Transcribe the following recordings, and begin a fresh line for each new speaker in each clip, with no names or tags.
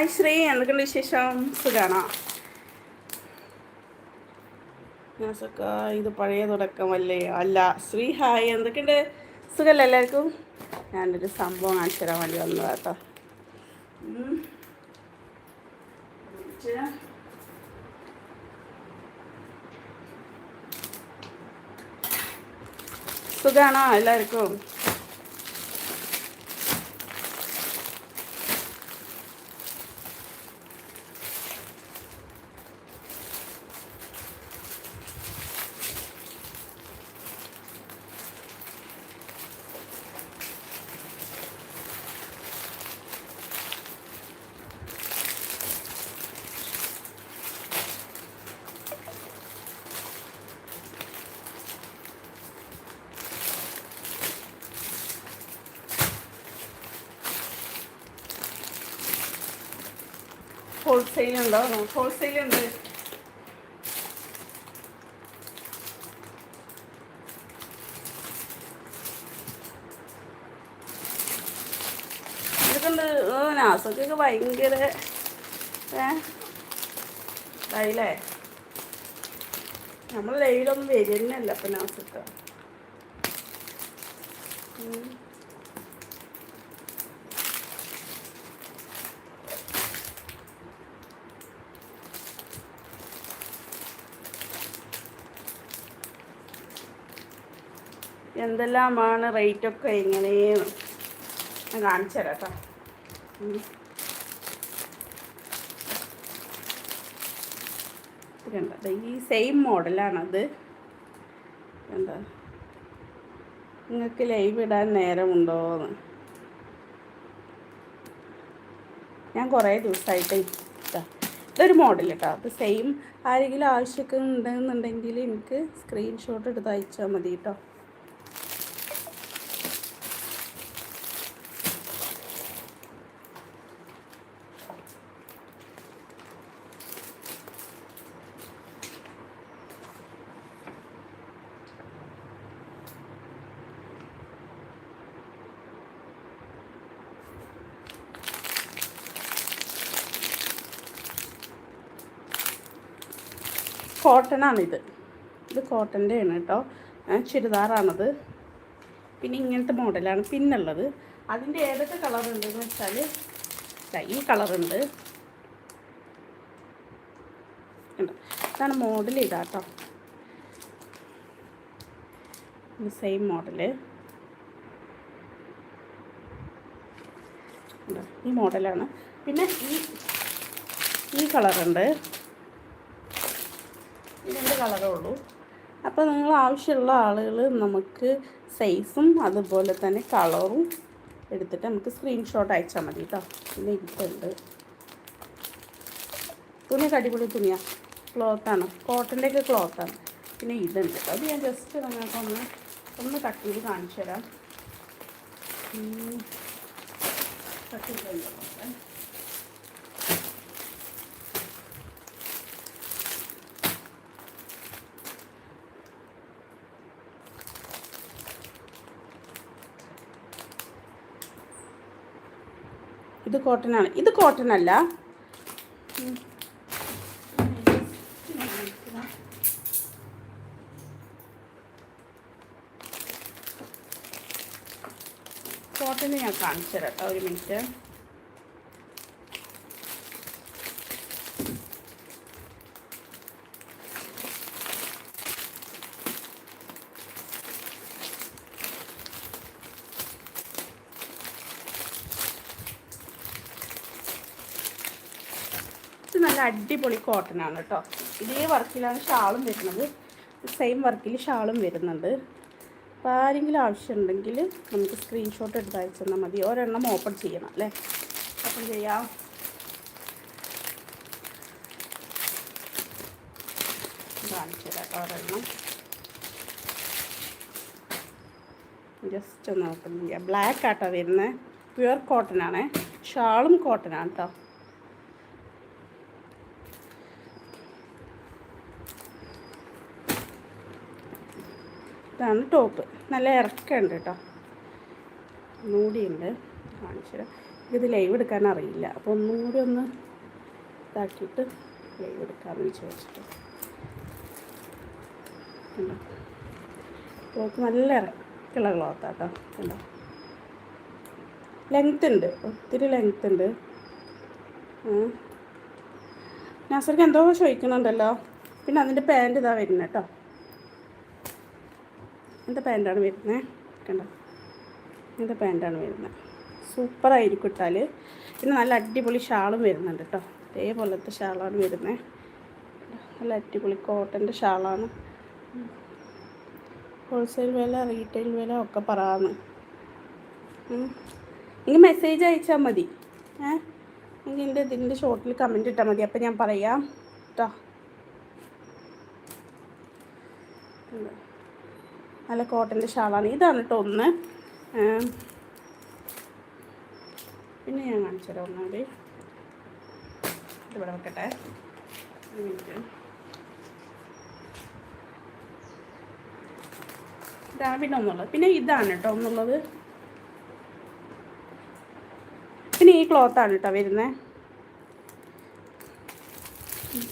Hi Shri എന്തൊക്കെയുണ്ട് വിശേഷം? സുഖാണോ? ഇത് പഴയ തുടക്കമല്ലേ? അല്ല ശ്രീ ഹായ്. എന്തൊക്കെയുണ്ട്? സുഖമല്ലേ എല്ലാവർക്കും? ഞാനൊരു സംഭവം കാണിച്ചു തരാൻ വേണ്ടി വന്നതാ കേട്ടോ. സുഖാണോ എല്ലാവർക്കും? ഹോൾസെയിൽ ഉണ്ടോ? ഹോൾസെയിൽ ഉണ്ട്. നാസക്കൊക്കെ ഭയങ്കര ഏ നമ്മൾ ലൈലൊന്നും വരുന്നല്ല ഇപ്പം നാസക്ക. എന്തെല്ലാമാണ് റേറ്റൊക്കെ ഇങ്ങനെയെന്ന് ഞാൻ കാണിച്ചു തരാം കേട്ടോ ഈ സെയിം മോഡലാണത് എന്താ നിങ്ങൾക്ക് ലൈവ് ഇടാൻ നേരമുണ്ടോയെന്ന് ഞാൻ കുറേ ദിവസമായിട്ട് ഇതാ. ഇതൊരു മോഡൽ കേട്ടോ അപ്പോൾ സെയിം ആരെങ്കിലും ആവശ്യമൊക്കെ ഉണ്ടെന്നുണ്ടെങ്കിൽ എനിക്ക് സ്ക്രീൻഷോട്ട് എടുത്ത് അയച്ചാൽ മതി കേട്ടോ കോട്ടണാണിത് ഇത് കോട്ടന്റെ ആണ് കേട്ടോ ചുരിദാറാണത്. പിന്നെ ഇങ്ങനത്തെ മോഡലാണ് പിന്നുള്ളത്. അതിന്റെ ഏതൊക്കെ കളർ ഉണ്ടെന്ന് വെച്ചാൽ ഈ കളറുണ്ട്? ഇതാണ് മോഡൽ ഇതാ കേട്ടോ സെയിം മോഡൽ? ഈ മോഡലാണ്. പിന്നെ ഈ ഈ കളറുണ്ട്. കളറേ ഉള്ളൂ അപ്പോൾ നിങ്ങൾ ആവശ്യമുള്ള ആളുകൾ നമുക്ക് സൈസും അതുപോലെ തന്നെ കളറും എടുത്തിട്ട് നമുക്ക് സ്ക്രീൻഷോട്ട് അയച്ചാൽ മതി കേട്ടോ. പിന്നെ ഇരിപ്പുണ്ട്. തുണിയൊക്കെ അടിപൊളി തുണിയാണ് ക്ലോത്താണ് കോട്ടന്റെയൊക്കെ ക്ലോത്താണ് പിന്നെ ഇതുണ്ട് അത് ഞാൻ ജസ്റ്റ് നിങ്ങൾക്കൊന്ന് ഒന്ന് കട്ട് ചെയ്ത് കാണിച്ചു തരാം കട്ട് ചെയ്ത് ഇത് കോട്ടൺ ആണ് ഇത് കോട്ടൺ അല്ല. കോട്ടൺ ഞാൻ കാണിച്ചു തരാം കേട്ടോ ഒരു മിനിറ്റ് ഇത് നല്ല അടിപൊളി കോട്ടൺ ആണ് കേട്ടോ ഇതേ വർക്കിലാണ് ഷാളും വരുന്നത്. സെയിം വർക്കിൽ ഷാളും വരുന്നുണ്ട്. അപ്പോൾ ആരെങ്കിലും ആവശ്യമുണ്ടെങ്കിൽ നമുക്ക് സ്ക്രീൻഷോട്ട് എടുത്ത് അയച്ചു തന്നാൽ മതി. ഒരെണ്ണം ഓപ്പൺ ചെയ്യണം അല്ലേ? ഓപ്പൺ ചെയ്യാം. കാണിച്ചു ഒരെണ്ണം. ജസ്റ്റ് ഒന്ന് ഓപ്പൺ ചെയ്യാം. ബ്ലാക്ക് ആട്ടോ വരുന്നത്. പ്യുവർ കോട്ടൺ ആണേ. ഷാളും കോട്ടൺ ആണ് കേട്ടോ ഇതാണ് ടോപ്പ് നല്ല ഇറക്കമുണ്ട് കേട്ടോ. മൂടിയുണ്ട്. കാണിച്ചു ഇത് ലൈവ് എടുക്കാൻ അറിയില്ല. അപ്പോൾ ഒന്നും കൂടി ഒന്ന് ഇതാക്കിയിട്ട് ലൈവ് എടുക്കാമെന്ന് വിചാരിച്ചിട്ട്. ടോപ്പ് നല്ല ഇറക്കുള്ള ക്ലോത്താട്ടോ കണ്ടോ? ലെങ്ത് ഉണ്ട്. ഒത്തിരി ലെങ്ത് ഉണ്ട്. നാസർക്ക് എന്തോ ചോദിക്കുന്നുണ്ടല്ലോ പിന്നെ അതിന്റെ പാന്റ് ഇതാ വരുന്നത് കേട്ടോ. എന്താ പാന്റാണ് വരുന്നത് കണ്ടോ? ഇങ്ങനത്തെ പാന്റാണ് വരുന്നത്? സൂപ്പറായിരിക്കും ഇട്ടാൽ പിന്നെ നല്ല അടിപൊളി ഷാളും വരുന്നുണ്ട് കേട്ടോ. ഇതേപോലത്തെ ഷാളാണ് വരുന്നത് നല്ല അടിപൊളി കോട്ടന്റെ ഷാളാണ്. ഹോൾസെയിൽ വില റീറ്റെയിൽ വില ഒക്കെ പറയാന്ന് നിങ്ങൾ മെസ്സേജ് അയച്ചാൽ മതി. ഏ? എങ്കിൽ എന്റെ ഇതിന്റെ ഷോർട്ടിൽ കമന്റ് ഇട്ടാൽ മതി. അപ്പം ഞാൻ പറയാം. കേട്ടോ നല്ല കോട്ടന്റെ ഷാളാണ്. ഇതാണ് കേട്ടോ ഒന്ന്. പിന്നെ ഞാൻ കാണിച്ചു തരാം ഒന്നുകൂടി. ഇതിവിടെ വെക്കട്ടെ. ഇതാണ് പിന്നെ ഒന്നുള്ളത്. പിന്നെ ഇതാണ് കേട്ടോ ഒന്നുള്ളത്. പിന്നെ ഈ ക്ലോത്താണ് കേട്ടോ വരുന്നത്.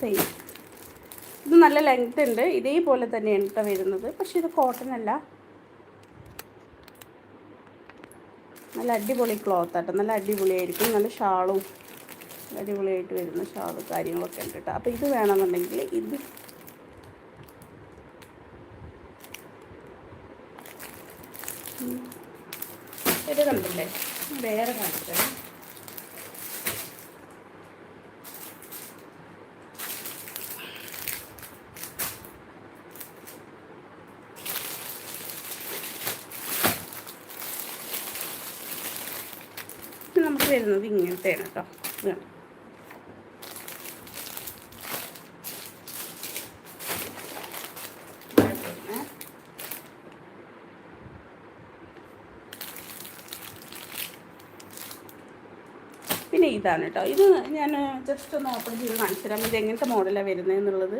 സെയിം നല്ല ലെങ്ത് ഉണ്ട്. ഇതേപോലെ തന്നെയാണ് കേട്ടോ വരുന്നത്. പക്ഷെ ഇത് കോട്ടൺ അല്ല. നല്ല അടിപൊളി ക്ലോത്ത് ആട്ടോ. നല്ല അടിപൊളിയായിരിക്കും. നല്ല ഷാളും അടിപൊളിയായിട്ട് വരുന്ന ഷാൾ കാര്യങ്ങളൊക്കെ ഉണ്ട് കേട്ടോ അപ്പോൾ ഇത് വേണമെന്നുണ്ടെങ്കിൽ ഇത്. ഇത് കണ്ടില്ലേ? വേറെ കാണിച്ചത് നമുക്ക് വരുന്നത് ഇങ്ങനത്തെയാണ് കേട്ടോ. ഇതാണ് പിന്നെ ഇതാണ് കേട്ടോ ഇത് ഞാൻ ജസ്റ്റ് ഒന്ന് ഓപ്പൺ ചെയ്ത് കാണിച്ചു തരാം ഇത് എങ്ങനത്തെ മോഡലാണ് വരുന്നത് എന്നുള്ളത്.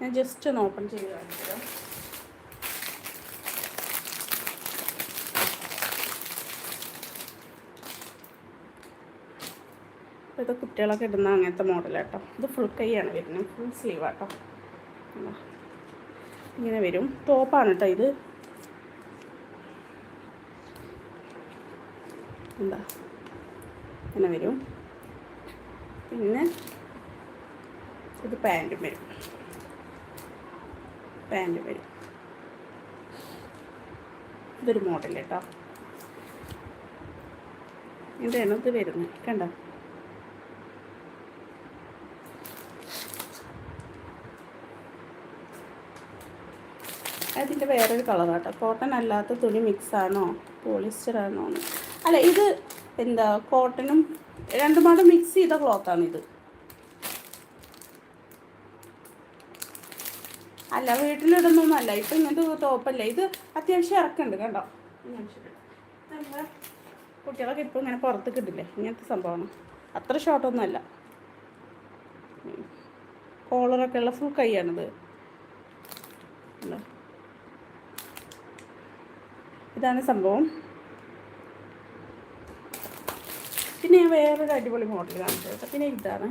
ഞാൻ ജസ്റ്റ് ഒന്ന് ഓപ്പൺ ചെയ്ത് കാണിച്ചു തരാം ഇത് കുട്ടികളൊക്കെ ഇടുന്ന അങ്ങനത്തെ മോഡലാട്ടോ ഇത് ഫുൾ കൈയാണ് വരുന്നത്. ഫുൾ സ്ലീവ് ആട്ടോ. കണ്ടോ? ഇങ്ങനെ വരും. ടോപ്പാണ് കേട്ടോ ഇത്. എന്താ ഇങ്ങനെ വരും. പിന്നെ ഇത് പാന്റും വരും. പാന്റ് വരും. ഇതൊരു മോഡൽ കേട്ടോ ഇതാണ് ഇത് വരുന്നത്. കണ്ടോ? അതിന്റെ വേറൊരു കളറാട്ടോ കോട്ടൺ അല്ലാത്ത തുണി മിക്സ് ആണോ? പോളിസ്റ്റർ ആണോ എന്ന്. അല്ല ഇത് എന്താ കോട്ടനും രണ്ടും കൂടെ മിക്സ് ചെയ്ത ക്ലോത്താണിത് അല്ല വീട്ടിലിടുന്നൊന്നുമല്ല. ഇപ്പം ഇങ്ങനത്തെ ടോപ്പല്ല ഇത് അത്യാവശ്യം ഇറക്കുന്നുണ്ട് കണ്ടോ? കുട്ടികളൊക്കെ ഇപ്പം ഇങ്ങനെ പുറത്ത് കിട്ടില്ലേ ഇങ്ങനത്തെ സംഭവമാണ്. അത്ര ഷോർട്ടൊന്നുമല്ല കോളറൊക്കെ ഉള്ള ഫുൾ കൈയാണിത് കണ്ടോ ഇതാണ് സംഭവം. പിന്നെ ഞാൻ വേറൊരു അടിപൊളി മോഡൽ കാണിച്ചു കേട്ടോ പിന്നെ ഇതാണ്.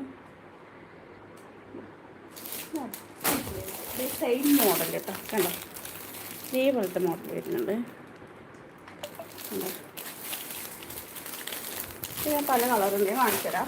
സെയിം മോഡൽ കേട്ടോ. കണ്ടോ? ഇതേപോലത്തെ മോഡൽ വരുന്നുണ്ട്. ഞാൻ പല ഞാൻ കാണിച്ചു തരാം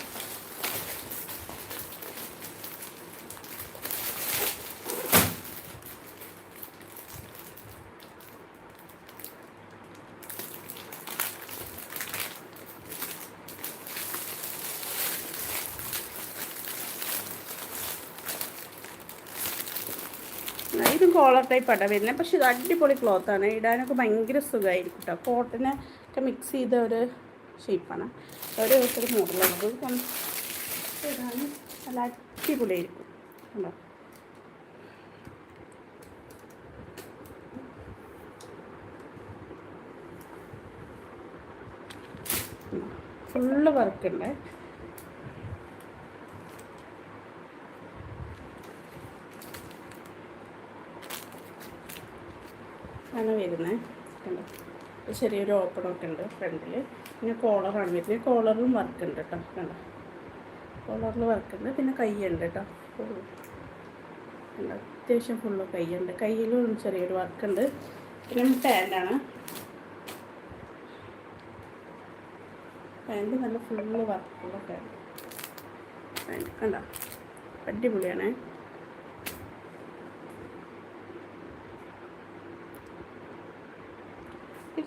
ഇതും കോളർ ടൈപ്പ് ആട്ടോ വരുന്നത് പക്ഷേ ഇത് അടിപൊളി ക്ലോത്താണ് ഇടാനൊക്കെ ഭയങ്കര സുഖമായിരിക്കും കേട്ടോ കോട്ടനെ ഒക്കെ മിക്സ് ചെയ്ത ഒരു ഷേപ്പാണ് ഒരു ദിവസം കൊണ്ട് ഇടാൻ നല്ല അടിപൊളിയായിരിക്കും. കണ്ടോ? ഫുള്ള് വർക്കുണ്ട് ആണ് വരുന്നത് കണ്ടോ? ചെറിയൊരു ഓപ്പണൊക്കെ ഉണ്ട് ഫ്രണ്ടിൽ പിന്നെ കോളറാണ് വരുന്നത്. കോളറും വർക്ക് ഉണ്ട് കേട്ടോ കണ്ടോ? കോളറിൽ വർക്ക് ഉണ്ട്. പിന്നെ കൈയുണ്ട് കേട്ടോ കണ്ടോ? അത്യാവശ്യം ഫുള്ള് കൈയുണ്ട് കയ്യിലും ചെറിയൊരു വർക്ക് ഉണ്ട്. പിന്നെ പാന്റാണ് പാന്റ് നല്ല ഫുള്ള് വർക്കുള്ള പാന്റ് പാന്റ് കണ്ടോ? അടിപൊളിയാണേ.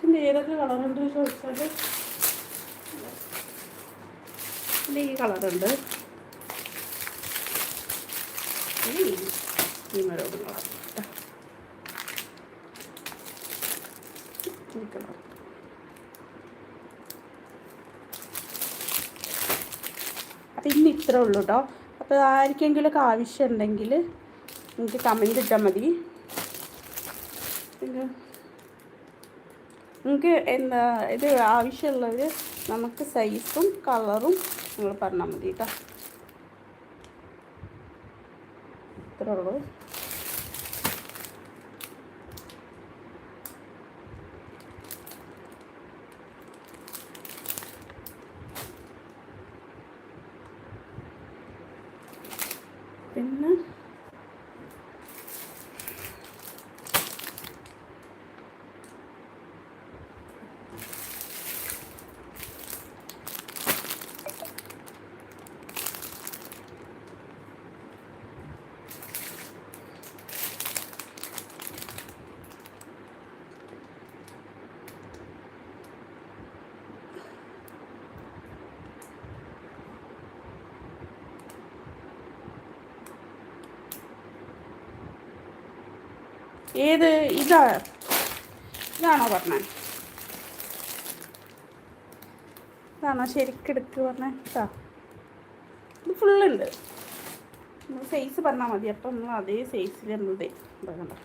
ഇതിന്റെ ഏതൊക്കെ കളറുണ്ട് ചോദിച്ചാൽ ഇതിന്റെ ഈ കളറുണ്ട്. ഈ മരോട് കളർ. ഈ കളർ. അപ്പം ഇന്ന് ഇത്ര ഉള്ളൂ കേട്ടോ അപ്പോൾ ആർക്കെങ്കിലുമൊക്കെ ആവശ്യമുണ്ടെങ്കിൽ എനിക്ക് കമന്റ് ഇട്ടാൽ മതി. പിന്നെ നിങ്ങൾക്ക് എന്താ ഇത് ആവശ്യമുള്ളവർ നമുക്ക് സൈസും കളറും നിങ്ങൾ പറഞ്ഞാൽ മതി കേട്ടോ ഇത്രേ ഉള്ളൂ പിന്നെ ഏത് ഇതാ ഇതാണോ പറഞ്ഞത് ഇതാണോ ശരിക്കെടുക്ക് പറഞ്ഞേ? ഇതാ. ഇത് ഫുള്ളുണ്ട് ഫേസ് പറഞ്ഞാൽ മതി. അപ്പം നമ്മൾ അതേ സൈസിൽ നമ്മൾ ഇതാ കണ്ടോ